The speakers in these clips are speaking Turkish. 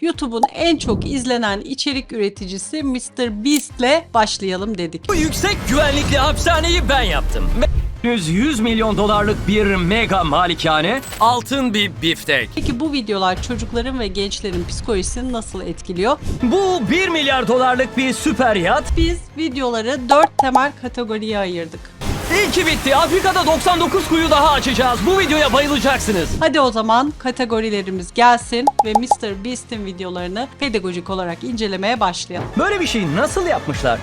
YouTube'un en çok izlenen içerik üreticisi Mr. Beast'le başlayalım dedik. Bu yüksek güvenlikli hapishaneyi ben yaptım. Me- 100 milyon dolarlık bir mega malikane. Altın bir biftek. Peki bu videolar çocukların ve gençlerin psikolojisini nasıl etkiliyor? Bu 1 milyar dolarlık bir süper yat. Biz videoları 4 temel kategoriye ayırdık. İyi ki bitti. Afrika'da 99 kuyu daha açacağız. Bu videoya bayılacaksınız. Hadi o zaman kategorilerimiz gelsin ve Mr. Beast'in videolarını pedagojik olarak incelemeye başlayalım. Böyle bir şey nasıl yapmışlar?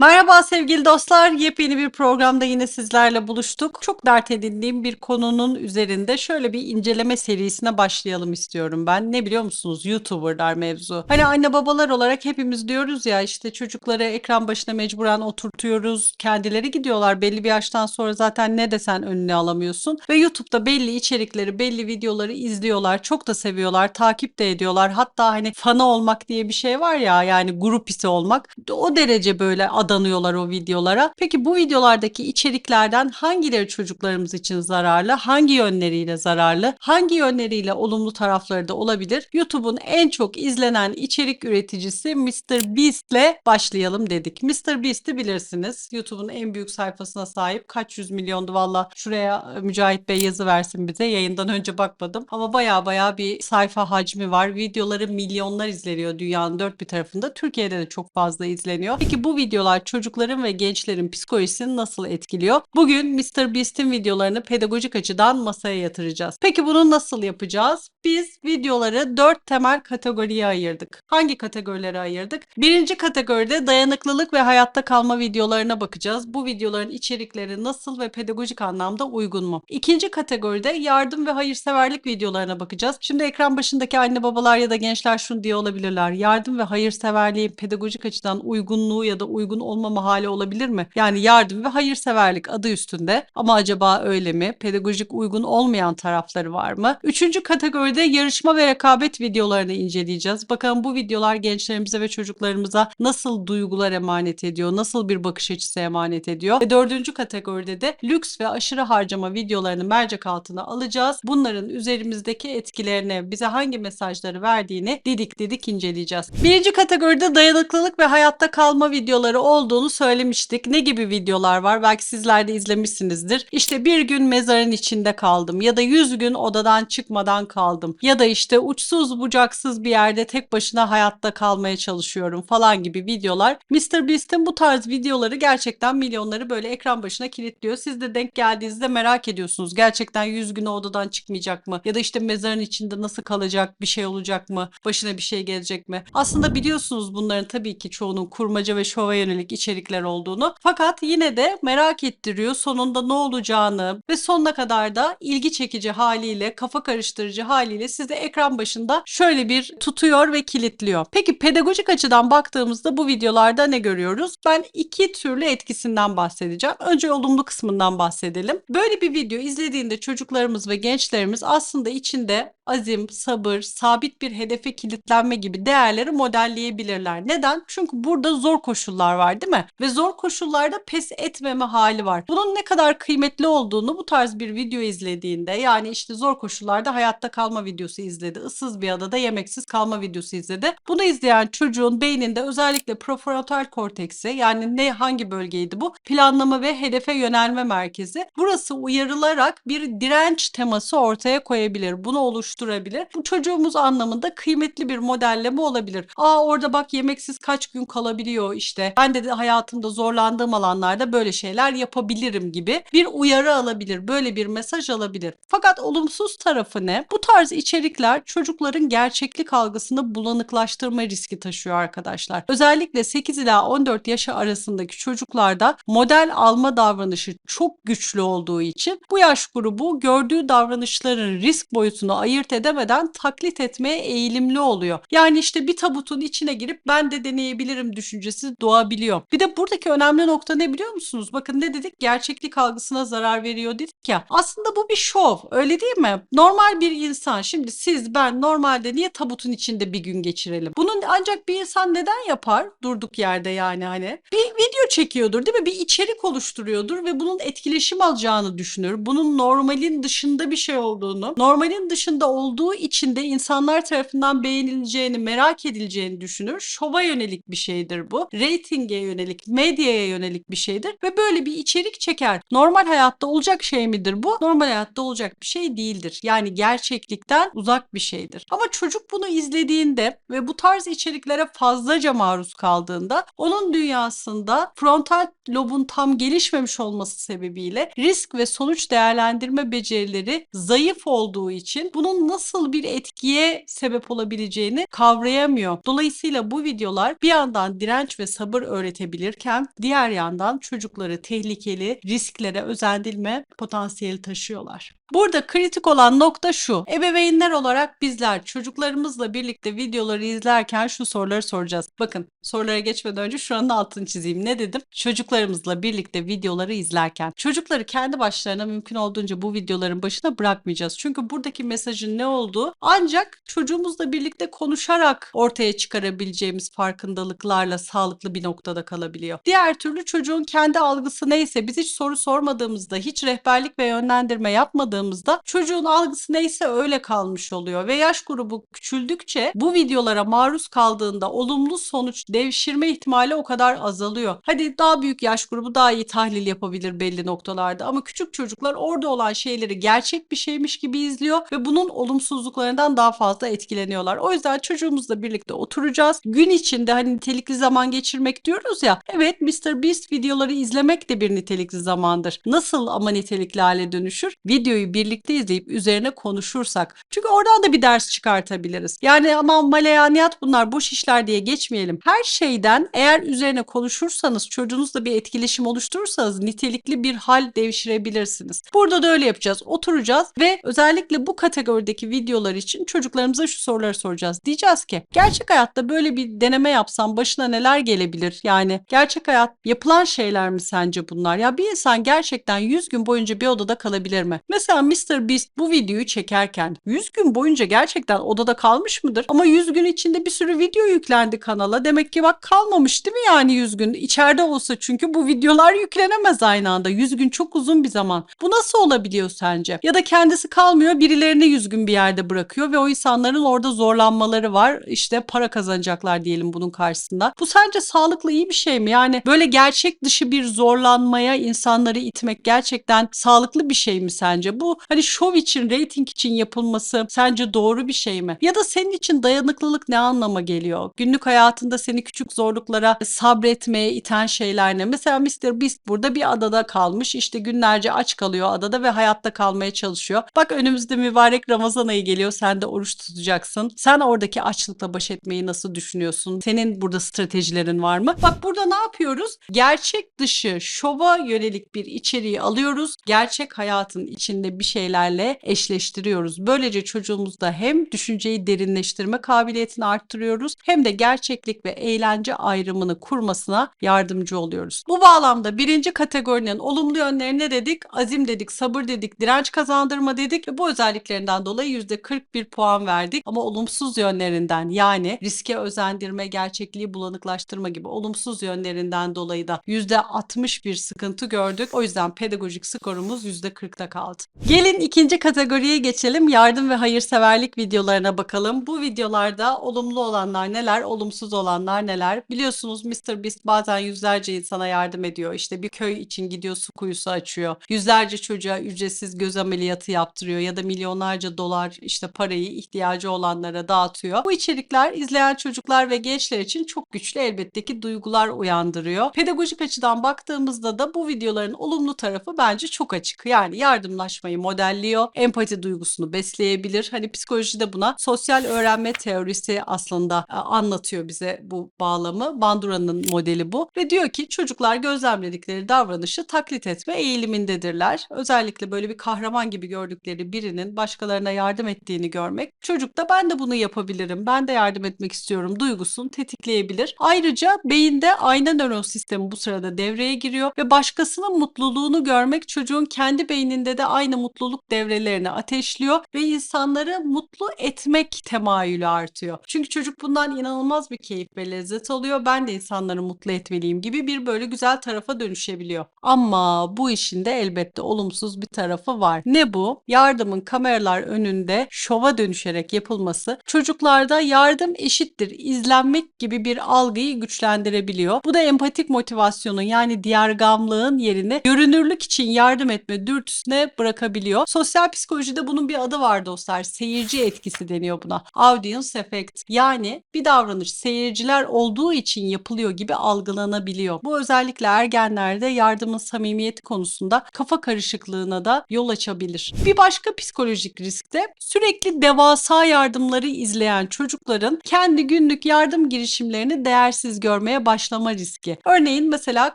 Merhaba sevgili dostlar. Yepyeni bir programda yine sizlerle buluştuk. Çok dert edindiğim bir konunun üzerinde şöyle bir inceleme serisine başlayalım istiyorum ben. Ne biliyor musunuz? YouTuber'lar mevzu. Hani anne babalar olarak hepimiz diyoruz ya işte çocukları ekran başına mecburen oturtuyoruz. Kendileri gidiyorlar. Belli bir yaştan sonra zaten ne desen önüne alamıyorsun. Ve YouTube'da belli içerikleri, belli videoları izliyorlar. Çok da seviyorlar. Takip de ediyorlar. Hatta hani fanı olmak diye bir şey var ya yani grupisi olmak. O derece böyle adanıyorlar o videolara. Peki bu videolardaki içeriklerden hangileri çocuklarımız için zararlı, hangi yönleriyle zararlı, hangi yönleriyle olumlu tarafları da olabilir? YouTube'un en çok izlenen içerik üreticisi Mr. Beast'le başlayalım dedik. Mr. Beast'i bilirsiniz. YouTube'un en büyük sayfasına sahip. Kaç yüz milyondu valla. Şuraya e, Mücahit Bey yazı versin bize. Yayından önce bakmadım. Ama baya baya bir sayfa hacmi var. Videoları milyonlar izleniyor dünyanın dört bir tarafında. Türkiye'de de çok fazla izleniyor. Peki bu videolar çocukların ve gençlerin psikolojisini nasıl etkiliyor? Bugün Mr. Beast'in videolarını pedagojik açıdan masaya yatıracağız. Peki bunu nasıl yapacağız? Biz videoları dört temel kategoriye ayırdık. Hangi kategorilere ayırdık? Birinci kategoride dayanıklılık ve hayatta kalma videolarına bakacağız. Bu videoların içerikleri nasıl ve pedagojik anlamda uygun mu? İkinci kategoride yardım ve hayırseverlik videolarına bakacağız. Şimdi ekran başındaki anne babalar ya da gençler şunu diye olabilirler. Yardım ve hayırseverliğin pedagojik açıdan uygunluğu ya da uygun olmama hali olabilir mi? Yani yardım ve hayırseverlik adı üstünde ama acaba öyle mi? Pedagojik uygun olmayan tarafları var mı? Üçüncü kategoride yarışma ve rekabet videolarını inceleyeceğiz. Bakalım bu videolar gençlerimize ve çocuklarımıza nasıl duygular emanet ediyor? Nasıl bir bakış açısı emanet ediyor? Ve dördüncü kategoride de lüks ve aşırı harcama videolarını mercek altına alacağız. Bunların üzerimizdeki etkilerini, bize hangi mesajları verdiğini didik didik inceleyeceğiz. Birinci kategoride dayanıklılık ve hayatta kalma videoları olduğunu söylemiştik. Ne gibi videolar var? Belki sizler de izlemişsinizdir. İşte bir gün mezarın içinde kaldım ya da 100 gün odadan çıkmadan kaldım ya da işte uçsuz bucaksız bir yerde tek başına hayatta kalmaya çalışıyorum falan gibi videolar. Mr. Beast'in bu tarz videoları gerçekten milyonları böyle ekran başına kilitliyor. Siz de denk geldiğinizde merak ediyorsunuz. Gerçekten 100 gün odadan çıkmayacak mı? Ya da işte mezarın içinde nasıl kalacak? Bir şey olacak mı? Başına bir şey gelecek mi? Aslında biliyorsunuz bunların tabii ki çoğunun kurmaca ve şova yönelik içerikler olduğunu. Fakat yine de merak ettiriyor sonunda ne olacağını ve sonuna kadar da ilgi çekici haliyle, kafa karıştırıcı haliyle sizi ekran başında şöyle bir tutuyor ve kilitliyor. Peki pedagojik açıdan baktığımızda bu videolarda ne görüyoruz? Ben iki türlü etkisinden bahsedeceğim. Önce olumlu kısmından bahsedelim. Böyle bir video izlediğinde çocuklarımız ve gençlerimiz aslında içinde azim, sabır, sabit bir hedefe kilitlenme gibi değerleri modelleyebilirler. Neden? Çünkü burada zor koşullar var değil mi? Ve zor koşullarda pes etmeme hali var. Bunun ne kadar kıymetli olduğunu bu tarz bir video izlediğinde yani işte zor koşullarda hayatta kalma videosu izledi. ıssız bir adada yemeksiz kalma videosu izledi. Bunu izleyen çocuğun beyninde özellikle prefrontal korteksi yani ne hangi bölgeydi bu? Planlama ve hedefe yönelme merkezi. Burası uyarılarak bir direnç teması ortaya koyabilir. Bunu oluşturabilir. Bu çocuğumuz anlamında kıymetli bir modelleme olabilir. Aa orada bak yemeksiz kaç gün kalabiliyor işte. Ben de hayatımda zorlandığım alanlarda böyle şeyler yapabilirim gibi bir uyarı alabilir. Böyle bir mesaj alabilir. Fakat olumsuz tarafı ne? Bu tarz içerikler çocukların gerçeklik algısını bulanıklaştırma riski taşıyor arkadaşlar. Özellikle 8 ila 14 yaşı arasındaki çocuklarda model alma davranışı çok güçlü olduğu için bu yaş grubu gördüğü davranışların risk boyutunu ayırt ayırt edemeden taklit etmeye eğilimli oluyor. Yani işte bir tabutun içine girip ben de deneyebilirim düşüncesi doğabiliyor. Bir de buradaki önemli nokta ne biliyor musunuz? Bakın ne dedik? Gerçeklik algısına zarar veriyor dedik ya. Aslında bu bir şov. Öyle değil mi? Normal bir insan. Şimdi siz ben normalde niye tabutun içinde bir gün geçirelim? Bunun ancak bir insan neden yapar? Durduk yerde yani hani. Bir video çekiyordur değil mi? Bir içerik oluşturuyordur ve bunun etkileşim alacağını düşünür. Bunun normalin dışında bir şey olduğunu, normalin dışında olduğu için de insanlar tarafından beğenileceğini, merak edileceğini düşünür. Şova yönelik bir şeydir bu. Ratinge yönelik, medyaya yönelik bir şeydir ve böyle bir içerik çeker. Normal hayatta olacak şey midir bu? Normal hayatta olacak bir şey değildir. Yani gerçeklikten uzak bir şeydir. Ama çocuk bunu izlediğinde ve bu tarz içeriklere fazlaca maruz kaldığında onun dünyasında frontal lobun tam gelişmemiş olması sebebiyle risk ve sonuç değerlendirme becerileri zayıf olduğu için bunun nasıl bir etkiye sebep olabileceğini kavrayamıyor. Dolayısıyla bu videolar bir yandan direnç ve sabır öğretebilirken diğer yandan çocukları tehlikeli risklere özendirme potansiyeli taşıyorlar. Burada kritik olan nokta şu. Ebeveynler olarak bizler çocuklarımızla birlikte videoları izlerken şu soruları soracağız. Bakın sorulara geçmeden önce şuranın altını çizeyim. Ne dedim? Çocuklarımızla birlikte videoları izlerken çocukları kendi başlarına mümkün olduğunca bu videoların başına bırakmayacağız. Çünkü buradaki mesajın ne olduğu ancak çocuğumuzla birlikte konuşarak ortaya çıkarabileceğimiz farkındalıklarla sağlıklı bir noktada kalabiliyor. Diğer türlü çocuğun kendi algısı neyse biz hiç soru sormadığımızda, hiç rehberlik ve yönlendirme yapmadığımızda çocuğun algısı neyse öyle kalmış oluyor ve yaş grubu küçüldükçe bu videolara maruz kaldığında olumlu sonuç devşirme ihtimali o kadar azalıyor. Hadi daha büyük yaş grubu daha iyi tahlil yapabilir belli noktalarda ama küçük çocuklar orada olan şeyleri gerçek bir şeymiş gibi izliyor ve bunun olumsuzluklarından daha fazla etkileniyorlar. O yüzden çocuğumuzla birlikte oturacağız. Gün içinde hani nitelikli zaman geçirmek diyoruz ya. Evet Mr. Beast videoları izlemek de bir nitelikli zamandır. Nasıl ama nitelikli hale dönüşür? Videoyu birlikte izleyip üzerine konuşursak. Çünkü oradan da bir ders çıkartabiliriz. Yani ama maleyaniyat bunlar boş işler diye geçmeyelim. Her şeyden eğer üzerine konuşursanız çocuğunuzla bir etkileşim oluşturursanız nitelikli bir hal devşirebilirsiniz. Burada da öyle yapacağız. Oturacağız ve özellikle bu kategorideki videolar için çocuklarımıza şu soruları soracağız. Diyeceğiz ki gerçek hayatta böyle bir deneme yapsam başına neler gelebilir? Yani gerçek hayat yapılan şeyler mi sence bunlar? Ya bir insan gerçekten 100 gün boyunca bir odada kalabilir mi? Mesela Mr. Beast bu videoyu çekerken 100 gün boyunca gerçekten odada kalmış mıdır? Ama 100 gün içinde bir sürü video yüklendi kanala. Demek ki bak kalmamış değil mi yani 100 gün? İçeride olsa çünkü bu videolar yüklenemez aynı anda. 100 gün çok uzun bir zaman. Bu nasıl olabiliyor sence? Ya da kendisi kalmıyor birilerini 100 gün bir yerde bırakıyor ve o insanların orada zorlanmaları var. İşte para kazanacaklar diyelim bunun karşısında. Bu sence sağlıklı iyi bir şey mi? Yani böyle gerçek dışı bir zorlanmaya insanları itmek gerçekten sağlıklı bir şey mi sence? Bu hani şov için, reyting için yapılması sence doğru bir şey mi? Ya da senin için dayanıklılık ne anlama geliyor? Günlük hayatında seni küçük zorluklara sabretmeye iten şeyler ne? Mesela Mr. Beast burada bir adada kalmış. İşte günlerce aç kalıyor adada ve hayatta kalmaya çalışıyor. Bak önümüzde mübarek Ramazan ayı geliyor. Sen de oruç tutacaksın. Sen oradaki açlıkla baş etmeyi nasıl düşünüyorsun? Senin burada stratejilerin var mı? Bak burada ne yapıyoruz? Gerçek dışı şova yönelik bir içeriği alıyoruz. Gerçek hayatın içinde bir şeylerle eşleştiriyoruz. Böylece çocuğumuzda hem düşünceyi derinleştirme kabiliyetini arttırıyoruz hem de gerçeklik ve eğlence ayrımını kurmasına yardımcı oluyoruz. Bu bağlamda birinci kategorinin olumlu yönleri ne dedik? Azim dedik, sabır dedik, direnç kazandırma dedik ve bu özelliklerinden dolayı %41 puan verdik. Ama olumsuz yönlerinden yani riske özendirme, gerçekliği bulanıklaştırma gibi olumsuz yönlerinden dolayı da %61 sıkıntı gördük. O yüzden pedagojik skorumuz %40'da kaldı. Gelin ikinci kategoriye geçelim. Yardım ve hayırseverlik videolarına bakalım. Bu videolarda olumlu olanlar neler, olumsuz olanlar neler? Biliyorsunuz Mr. Beast bazen yüzlerce insana yardım ediyor. İşte bir köy için gidiyor su kuyusu açıyor. Yüzlerce çocuğa ücretsiz göz ameliyatı yaptırıyor ya da milyonlarca dolar işte parayı ihtiyacı olanlara dağıtıyor. Bu içerikler izleyen çocuklar ve gençler için çok güçlü elbette ki duygular uyandırıyor. Pedagojik açıdan baktığımızda da bu videoların olumlu tarafı bence çok açık. Yani yardımlaşmayı konuşmayı modelliyor. Empati duygusunu besleyebilir. Hani psikoloji de buna sosyal öğrenme teorisi aslında e, anlatıyor bize bu bağlamı. Bandura'nın modeli bu ve diyor ki çocuklar gözlemledikleri davranışı taklit etme eğilimindedirler. Özellikle böyle bir kahraman gibi gördükleri birinin başkalarına yardım ettiğini görmek çocukta ben de bunu yapabilirim, ben de yardım etmek istiyorum duygusunu tetikleyebilir. Ayrıca beyinde ayna nöron sistemi bu sırada devreye giriyor ve başkasının mutluluğunu görmek çocuğun kendi beyninde de aynı mutluluk devrelerini ateşliyor ve insanları mutlu etmek temayülü artıyor. Çünkü çocuk bundan inanılmaz bir keyif ve lezzet alıyor. Ben de insanları mutlu etmeliyim gibi bir böyle güzel tarafa dönüşebiliyor. Ama bu işin de elbette olumsuz bir tarafı var. Ne bu? Yardımın kameralar önünde şova dönüşerek yapılması çocuklarda yardım eşittir izlenmek gibi bir algıyı güçlendirebiliyor. Bu da empatik motivasyonun yani diğergamlığın yerini görünürlük için yardım etme dürtüsüne bırakabiliyor. Sosyal psikolojide bunun bir adı var dostlar. Seyirci etkisi deniyor buna. Audience effect. Yani bir davranış seyirciler olduğu için yapılıyor gibi algılanabiliyor. Bu özellikle ergenlerde yardımın samimiyeti konusunda kafa karışıklığına da yol açabilir. Bir başka psikolojik risk de sürekli devasa yardımları izleyen çocukların kendi günlük yardım girişimlerini değersiz görmeye başlama riski. Örneğin mesela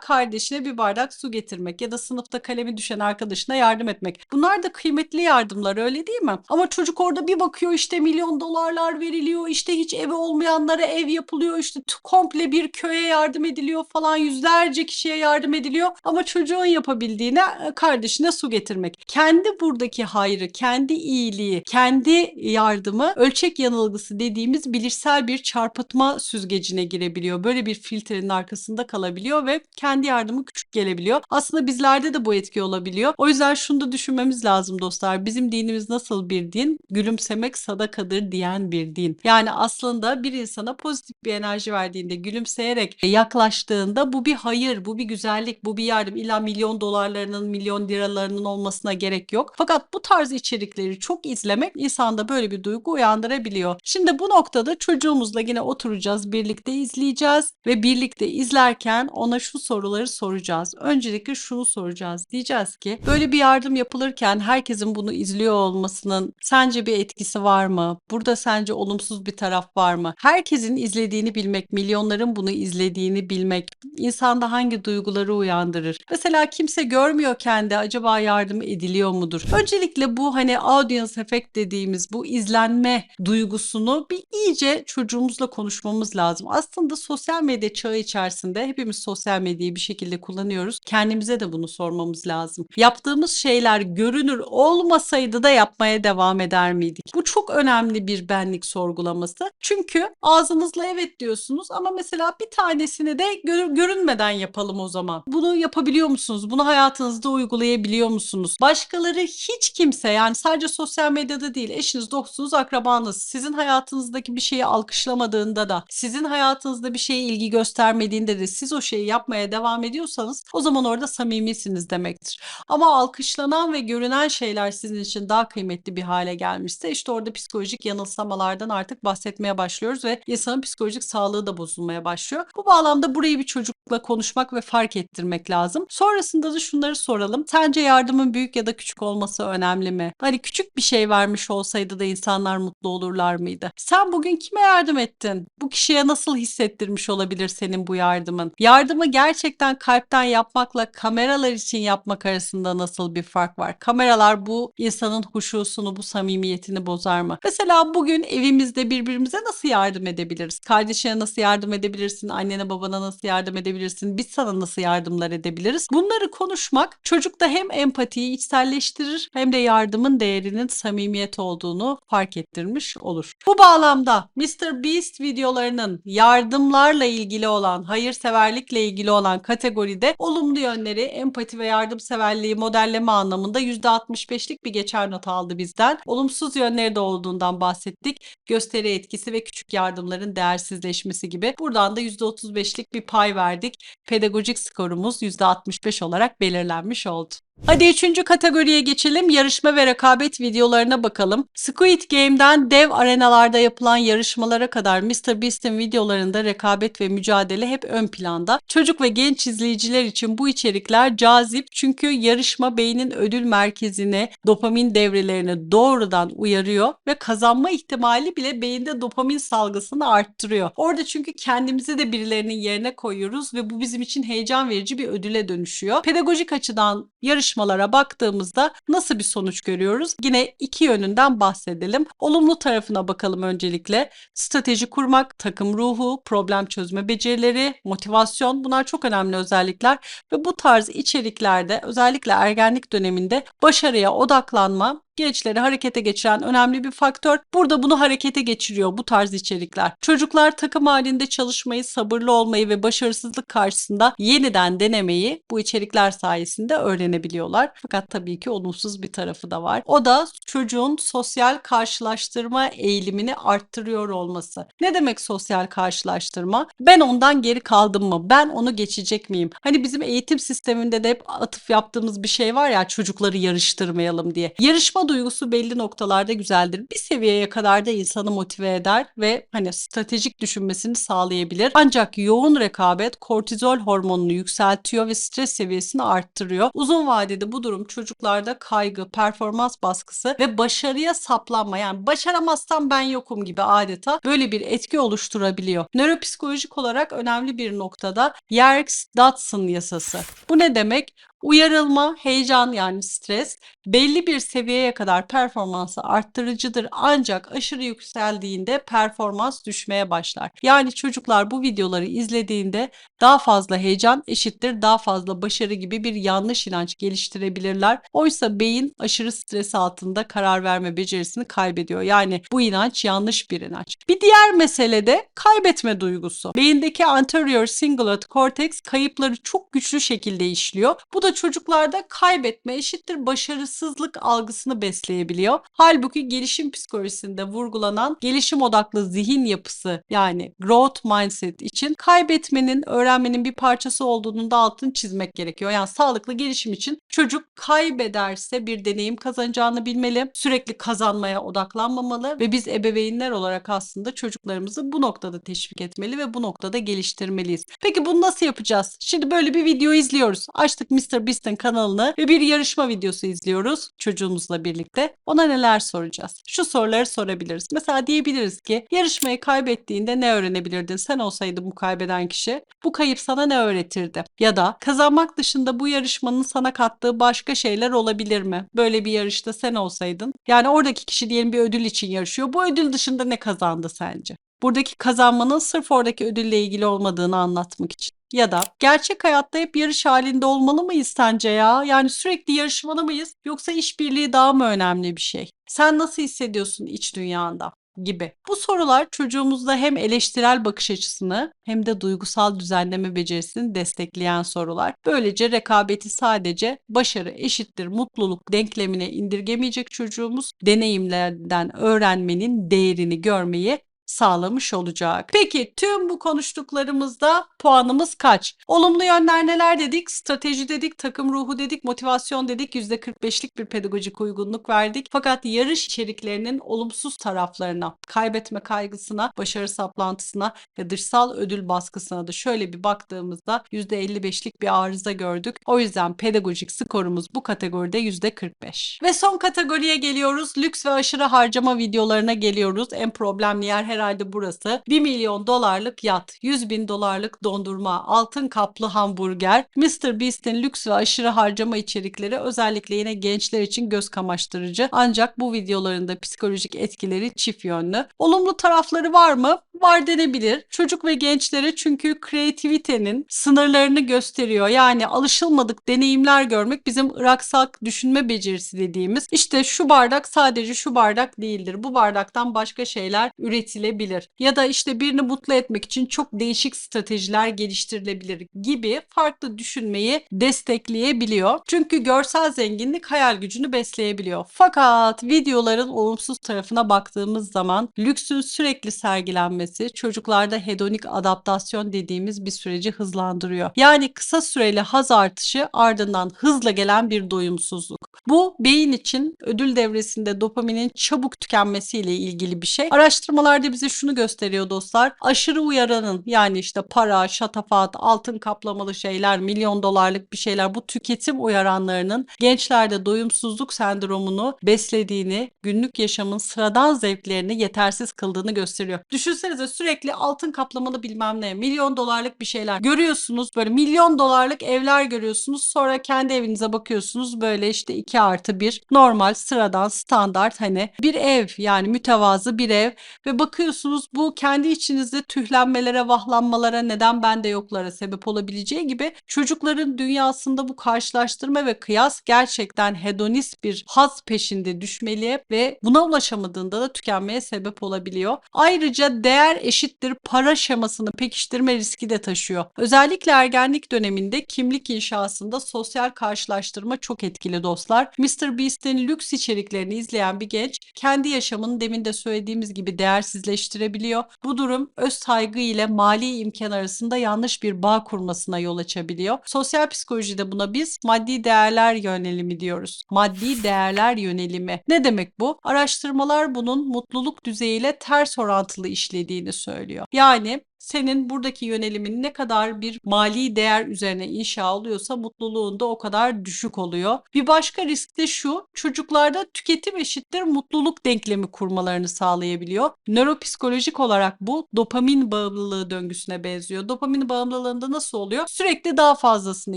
kardeşine bir bardak su getirmek ya da sınıfta kalemi düşen arkadaşına yardım etmek. Bunlar da kıymetli yardımlar öyle değil mi? Ama çocuk orada bir bakıyor işte milyon dolarlar veriliyor işte hiç evi olmayanlara ev yapılıyor işte komple bir köye yardım ediliyor falan yüzlerce kişiye yardım ediliyor ama çocuğun yapabildiğine e, kardeşine su getirmek. Kendi buradaki hayrı, kendi iyiliği, kendi yardımı ölçek yanılgısı dediğimiz bilişsel bir çarpıtma süzgecine girebiliyor. Böyle bir filtrenin arkasında kalabiliyor ve kendi yardımı küçük gelebiliyor. Aslında bizlerde de bu etki olabiliyor. O yüzden şunu da düşünmemiz lazım dostlar. Bizim dinimiz nasıl bir din? Gülümsemek sadakadır diyen bir din. Yani aslında bir insana pozitif bir enerji verdiğinde, gülümseyerek yaklaştığında bu bir hayır, bu bir güzellik, bu bir yardım. İlla milyon dolarlarının, milyon liralarının olmasına gerek yok. Fakat bu tarz içerikleri çok izlemek insanda böyle bir duygu uyandırabiliyor. Şimdi bu noktada çocuğumuzla yine oturacağız, birlikte izleyeceğiz ve birlikte izlerken ona şu soruları soracağız. Öncelikle şunu soracağız. Diyeceğiz ki böyle bir yardım yapılırken herkesin bunu izliyor olmasının sence bir etkisi var mı? Burada sence olumsuz bir taraf var mı? Herkesin izlediğini bilmek, milyonların bunu izlediğini bilmek insanda hangi duyguları uyandırır? Mesela kimse görmüyorken de acaba yardım ediliyor mudur? Öncelikle bu hani audience effect dediğimiz bu izlenme duygusunu bir iyice çocuğumuzla konuşmamız lazım. Aslında sosyal medya çağı içerisinde hepimiz sosyal medyayı bir şekilde kullanıyoruz. Kendimize de bunu sormamız lazım. Yaptığımız şeyler görünür olmasaydı da yapmaya devam eder miydik? Bu çok önemli bir benlik sorgulaması. Çünkü ağzınızla evet diyorsunuz ama mesela bir tanesini de gör- görünmeden yapalım o zaman. Bunu yapabiliyor musunuz? Bunu hayatınızda uygulayabiliyor musunuz? Başkaları hiç kimse yani sadece sosyal medyada değil eşiniz, dostunuz, akrabanız sizin hayatınızdaki bir şeyi alkışlamadığında da sizin hayatınızda bir şeye ilgi göstermediğinde de siz o şeyi yapmaya devam ediyorsanız o zaman orada samimisiniz demektir. Ama alkışlanan ve görünen şeyler sizin için daha kıymetli bir hale gelmişse işte orada psikolojik yanılsamalardan artık bahsetmeye başlıyoruz ve insanın psikolojik sağlığı da bozulmaya başlıyor. Bu bağlamda burayı bir çocukla konuşmak ve fark ettirmek lazım. Sonrasında da şunları soralım. Sence yardımın büyük ya da küçük olması önemli mi? Hani küçük bir şey vermiş olsaydı da insanlar mutlu olurlar mıydı? Sen bugün kime yardım ettin? Bu kişiye nasıl hissettirmiş olabilir senin bu yardımın? Yardımı gerçekten kalpten yapmakla kameralar için yapmak arasında nasıl bir fark var? Kameralar bu insanın huşusunu, bu samimiyetini bozar mı? Mesela bugün evimizde birbirimize nasıl yardım edebiliriz? Kardeşine nasıl yardım edebilirsin? Annene babana nasıl yardım edebilirsin? Biz sana nasıl yardımlar edebiliriz? Bunları konuşmak çocukta hem empatiyi içselleştirir hem de yardımın değerinin samimiyet olduğunu fark ettirmiş olur. Bu bağlamda Mr. Beast videolarının yardımlarla ilgili olan, hayırseverlikle ilgili olan kategoride olumlu yönleri, empati ve yardımseverliği modelleme anlamında %65'lik bir geçer not aldı bizden. Olumsuz yönleri de olduğundan bahsettik. Gösteri etkisi ve küçük yardımların değersizleşmesi gibi. Buradan da %35'lik bir pay verdik. Pedagojik skorumuz %65 olarak belirlenmiş oldu. Hadi üçüncü kategoriye geçelim. Yarışma ve rekabet videolarına bakalım. Squid Game'den dev arenalarda yapılan yarışmalara kadar MrBeast'in videolarında rekabet ve mücadele hep ön planda. Çocuk ve genç izleyiciler için bu içerikler cazip çünkü yarışma beynin ödül merkezini, dopamin devrelerini doğrudan uyarıyor ve kazanma ihtimali bile beyinde dopamin salgısını arttırıyor. Orada çünkü kendimizi de birilerinin yerine koyuyoruz ve bu bizim için heyecan verici bir ödüle dönüşüyor. Pedagojik açıdan yarışmalara baktığımızda nasıl bir sonuç görüyoruz? Yine iki yönünden bahsedelim. Olumlu tarafına bakalım öncelikle. Strateji kurmak, takım ruhu, problem çözme becerileri, motivasyon bunlar çok önemli özellikler ve bu tarz içeriklerde özellikle ergenlik döneminde başarıya odaklanma gençleri harekete geçiren önemli bir faktör. Burada bunu harekete geçiriyor bu tarz içerikler. Çocuklar takım halinde çalışmayı, sabırlı olmayı ve başarısızlık karşısında yeniden denemeyi bu içerikler sayesinde öğrenebiliyorlar. Fakat tabii ki olumsuz bir tarafı da var. O da çocuğun sosyal karşılaştırma eğilimini arttırıyor olması. Ne demek sosyal karşılaştırma? Ben ondan geri kaldım mı? Ben onu geçecek miyim? Hani bizim eğitim sisteminde de hep atıf yaptığımız bir şey var ya çocukları yarıştırmayalım diye. Yarışma duygusu belli noktalarda güzeldir. Bir seviyeye kadar da insanı motive eder ve hani stratejik düşünmesini sağlayabilir. Ancak yoğun rekabet kortizol hormonunu yükseltiyor ve stres seviyesini arttırıyor. Uzun vadede bu durum çocuklarda kaygı, performans baskısı ve başarıya saplanma yani başaramazsam ben yokum gibi adeta böyle bir etki oluşturabiliyor. Nöropsikolojik olarak önemli bir noktada Yerkes-Dodson yasası. Bu ne demek? Uyarılma, heyecan yani stres belli bir seviyeye kadar performansı arttırıcıdır ancak aşırı yükseldiğinde performans düşmeye başlar. Yani çocuklar bu videoları izlediğinde daha fazla heyecan eşittir daha fazla başarı gibi bir yanlış inanç geliştirebilirler. Oysa beyin aşırı stres altında karar verme becerisini kaybediyor. Yani bu inanç yanlış bir inanç. Bir diğer mesele de kaybetme duygusu. Beyindeki anterior cingulate cortex kayıpları çok güçlü şekilde işliyor. Bu da çocuklarda kaybetme eşittir başarısızlık algısını besleyebiliyor. Halbuki gelişim psikolojisinde vurgulanan gelişim odaklı zihin yapısı yani growth mindset için kaybetmenin, öğrenmenin bir parçası olduğunun da altını çizmek gerekiyor. Yani sağlıklı gelişim için çocuk kaybederse bir deneyim kazanacağını bilmeli. Sürekli kazanmaya odaklanmamalı ve biz ebeveynler olarak aslında çocuklarımızı bu noktada teşvik etmeli ve bu noktada geliştirmeliyiz. Peki bunu nasıl yapacağız? Şimdi böyle bir video izliyoruz. Açtık Mr. Beast'in kanalını ve bir yarışma videosu izliyoruz çocuğumuzla birlikte. Ona neler soracağız? Şu soruları sorabiliriz. Mesela diyebiliriz ki yarışmayı kaybettiğinde ne öğrenebilirdin? Sen olsaydın bu kaybeden kişi. Bu kayıp sana ne öğretirdi? Ya da kazanmak dışında bu yarışmanın sana kattığı başka şeyler olabilir mi? Böyle bir yarışta sen olsaydın. Yani oradaki kişi diyelim bir ödül için yarışıyor. Bu ödül dışında ne kazandı sence? Buradaki kazanmanın sırf oradaki ödülle ilgili olmadığını anlatmak için. Ya da gerçek hayatta hep yarış halinde olmalı mıyız sence ya? Yani sürekli yarışmalı mıyız? Yoksa işbirliği daha mı önemli bir şey? Sen nasıl hissediyorsun iç dünyanda? gibi. Bu sorular çocuğumuzda hem eleştirel bakış açısını hem de duygusal düzenleme becerisini destekleyen sorular. Böylece rekabeti sadece başarı eşittir mutluluk denklemine indirgemeyecek çocuğumuz deneyimlerden öğrenmenin değerini görmeyi sağlamış olacak. Peki tüm bu konuştuklarımızda puanımız kaç? Olumlu yönler neler dedik? Strateji dedik, takım ruhu dedik, motivasyon dedik. %45'lik bir pedagojik uygunluk verdik. Fakat yarış içeriklerinin olumsuz taraflarına, kaybetme kaygısına, başarı saplantısına ve dışsal ödül baskısına da şöyle bir baktığımızda %55'lik bir arıza gördük. O yüzden pedagojik skorumuz bu kategoride %45. Ve son kategoriye geliyoruz. Lüks ve aşırı harcama videolarına geliyoruz. En problemli yer herhalde burası. 1 milyon dolarlık yat, 100 bin dolarlık dondurma, altın kaplı hamburger, Mr. Beast'in lüks ve aşırı harcama içerikleri özellikle yine gençler için göz kamaştırıcı. Ancak bu videolarında psikolojik etkileri çift yönlü. Olumlu tarafları var mı? Var denebilir. Çocuk ve gençlere çünkü kreativitenin sınırlarını gösteriyor. Yani alışılmadık deneyimler görmek bizim ıraksak düşünme becerisi dediğimiz. İşte şu bardak sadece şu bardak değildir. Bu bardaktan başka şeyler üretilebilir. Ya da işte birini mutlu etmek için çok değişik stratejiler geliştirilebilir gibi farklı düşünmeyi destekleyebiliyor. Çünkü görsel zenginlik hayal gücünü besleyebiliyor. Fakat videoların olumsuz tarafına baktığımız zaman lüksün sürekli sergilenmesi tükenmesi çocuklarda hedonik adaptasyon dediğimiz bir süreci hızlandırıyor. Yani kısa süreli haz artışı ardından hızla gelen bir doyumsuzluk. Bu beyin için ödül devresinde dopaminin çabuk tükenmesiyle ilgili bir şey. Araştırmalarda bize şunu gösteriyor dostlar. Aşırı uyaranın yani işte para, şatafat, altın kaplamalı şeyler, milyon dolarlık bir şeyler bu tüketim uyaranlarının gençlerde doyumsuzluk sendromunu beslediğini, günlük yaşamın sıradan zevklerini yetersiz kıldığını gösteriyor. Düşünsenize sürekli altın kaplamalı bilmem ne, milyon dolarlık bir şeyler görüyorsunuz. Böyle milyon dolarlık evler görüyorsunuz. Sonra kendi evinize bakıyorsunuz. Böyle işte 2 artı 1 normal, sıradan, standart hani bir ev yani mütevazı bir ev ve bakıyorsunuz bu kendi içinizde tühlenmelere, vahlanmalara, neden bende yoklara sebep olabileceği gibi çocukların dünyasında bu karşılaştırma ve kıyas gerçekten hedonist bir haz peşinde düşmeliye ve buna ulaşamadığında da tükenmeye sebep olabiliyor. Ayrıca değer eşittir para şemasını pekiştirme riski de taşıyor. Özellikle ergenlik döneminde kimlik inşasında sosyal karşılaştırma çok etkili dostlar. Mr. Beast'in lüks içeriklerini izleyen bir genç kendi yaşamını demin de söylediğimiz gibi değersizleştirebiliyor. Bu durum öz saygı ile mali imkan arasında yanlış bir bağ kurmasına yol açabiliyor. Sosyal psikolojide buna biz maddi değerler yönelimi diyoruz. Maddi değerler yönelimi. Ne demek bu? Araştırmalar bunun mutluluk düzeyiyle ters orantılı işlediğini söylüyor. Yani senin buradaki yönelimin ne kadar bir mali değer üzerine inşa oluyorsa mutluluğun da o kadar düşük oluyor. Bir başka risk de şu, çocuklarda tüketim eşittir mutluluk denklemi kurmalarını sağlayabiliyor. Nöropsikolojik olarak bu dopamin bağımlılığı döngüsüne benziyor. Dopamin bağımlılığında nasıl oluyor? Sürekli daha fazlasını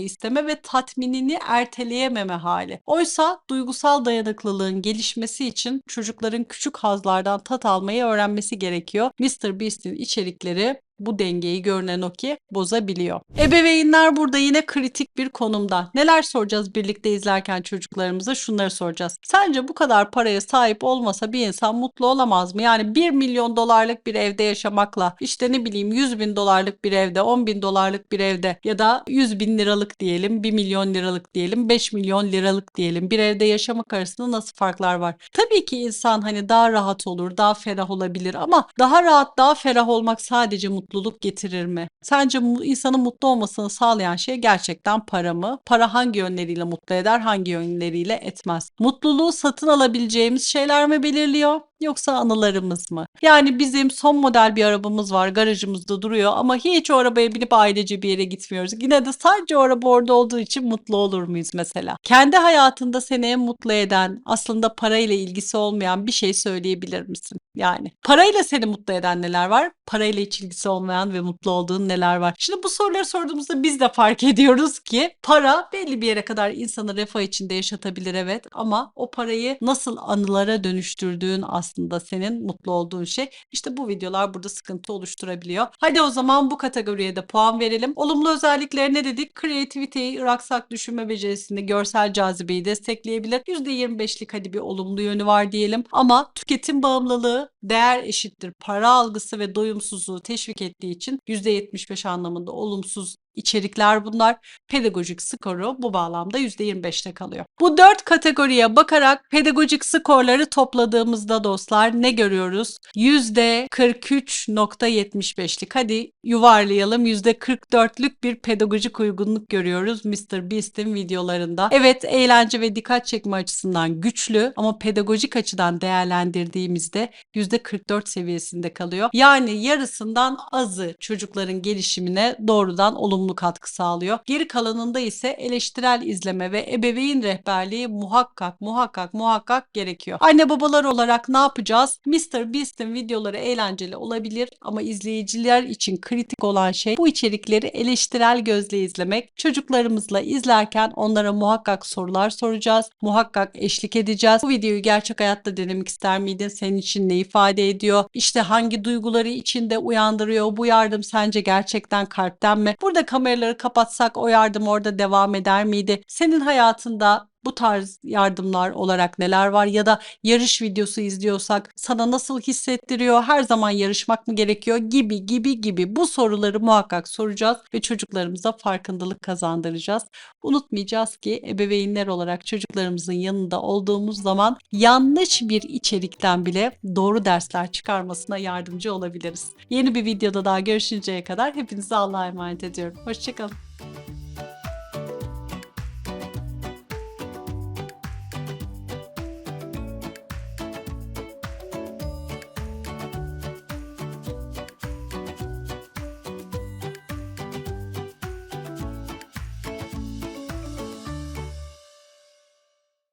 isteme ve tatminini erteleyememe hali. Oysa duygusal dayanıklılığın gelişmesi için çocukların küçük hazlardan tat almayı öğrenmesi gerekiyor. Mr. Beast'in içerikleri bu dengeyi görünen o ki bozabiliyor. Ebeveynler burada yine kritik bir konumda. Neler soracağız birlikte izlerken çocuklarımıza? Şunları soracağız. Sence bu kadar paraya sahip olmasa bir insan mutlu olamaz mı? Yani 1 milyon dolarlık bir evde yaşamakla işte ne bileyim 100 bin dolarlık bir evde 10 bin dolarlık bir evde ya da 100 bin liralık diyelim 1 milyon liralık diyelim 5 milyon liralık diyelim bir evde yaşamak arasında nasıl farklar var? Tabii ki insan hani daha rahat olur daha ferah olabilir ama daha rahat daha ferah olmak sadece mutluluk getirir mi? Sence insanın mutlu olmasını sağlayan şey gerçekten para mı? Para hangi yönleriyle mutlu eder, hangi yönleriyle etmez? Mutluluğu satın alabileceğimiz şeyler mi belirliyor? Yoksa anılarımız mı? Yani bizim son model bir arabamız var garajımızda duruyor ama hiç o arabaya binip ailece bir yere gitmiyoruz. Yine de sadece o araba orada olduğu için mutlu olur muyuz mesela? Kendi hayatında seni en mutlu eden aslında parayla ilgisi olmayan bir şey söyleyebilir misin? Yani parayla seni mutlu eden neler var? Parayla hiç ilgisi olmayan ve mutlu olduğun neler var? Şimdi bu soruları sorduğumuzda biz de fark ediyoruz ki para belli bir yere kadar insanı refah içinde yaşatabilir evet ama o parayı nasıl anılara dönüştürdüğün aslında senin mutlu olduğun şey. İşte bu videolar burada sıkıntı oluşturabiliyor. Hadi o zaman bu kategoriye de puan verelim. Olumlu özellikleri ne dedik? Kreativiteyi, ıraksak düşünme becerisini, görsel cazibeyi destekleyebilir. %25'lik hadi bir olumlu yönü var diyelim. Ama tüketim bağımlılığı, değer eşittir para algısı ve doyumsuzluğu teşvik ettiği için %75 anlamında olumsuz içerikler bunlar. Pedagojik skoru bu bağlamda %25'te kalıyor. Bu dört kategoriye bakarak pedagojik skorları topladığımızda dostlar ne görüyoruz? %43.75'lik hadi yuvarlayalım %44'lük bir pedagojik uygunluk görüyoruz Mr. Beast'in videolarında. Evet eğlence ve dikkat çekme açısından güçlü ama pedagojik açıdan değerlendirdiğimizde %44 seviyesinde kalıyor. Yani yarısından azı çocukların gelişimine doğrudan olumlu katkı sağlıyor. Geri kalanında ise eleştirel izleme ve ebeveyn rehberliği muhakkak muhakkak muhakkak gerekiyor. Anne babalar olarak ne yapacağız? Mr. Beast'in videoları eğlenceli olabilir ama izleyiciler için kritik olan şey bu içerikleri eleştirel gözle izlemek. Çocuklarımızla izlerken onlara muhakkak sorular soracağız. Muhakkak eşlik edeceğiz. Bu videoyu gerçek hayatta denemek ister miydin? Senin için ne ifade ediyor? İşte hangi duyguları içinde uyandırıyor? Bu yardım sence gerçekten kalpten mi? Burada kameraları kapatsak o yardım orada devam eder miydi? Senin hayatında bu tarz yardımlar olarak neler var ya da yarış videosu izliyorsak sana nasıl hissettiriyor? Her zaman yarışmak mı gerekiyor? gibi gibi gibi bu soruları muhakkak soracağız ve çocuklarımıza farkındalık kazandıracağız. Unutmayacağız ki ebeveynler olarak çocuklarımızın yanında olduğumuz zaman yanlış bir içerikten bile doğru dersler çıkarmasına yardımcı olabiliriz. Yeni bir videoda daha görüşünceye kadar hepinize Allah'a emanet ediyorum. Hoşçakalın.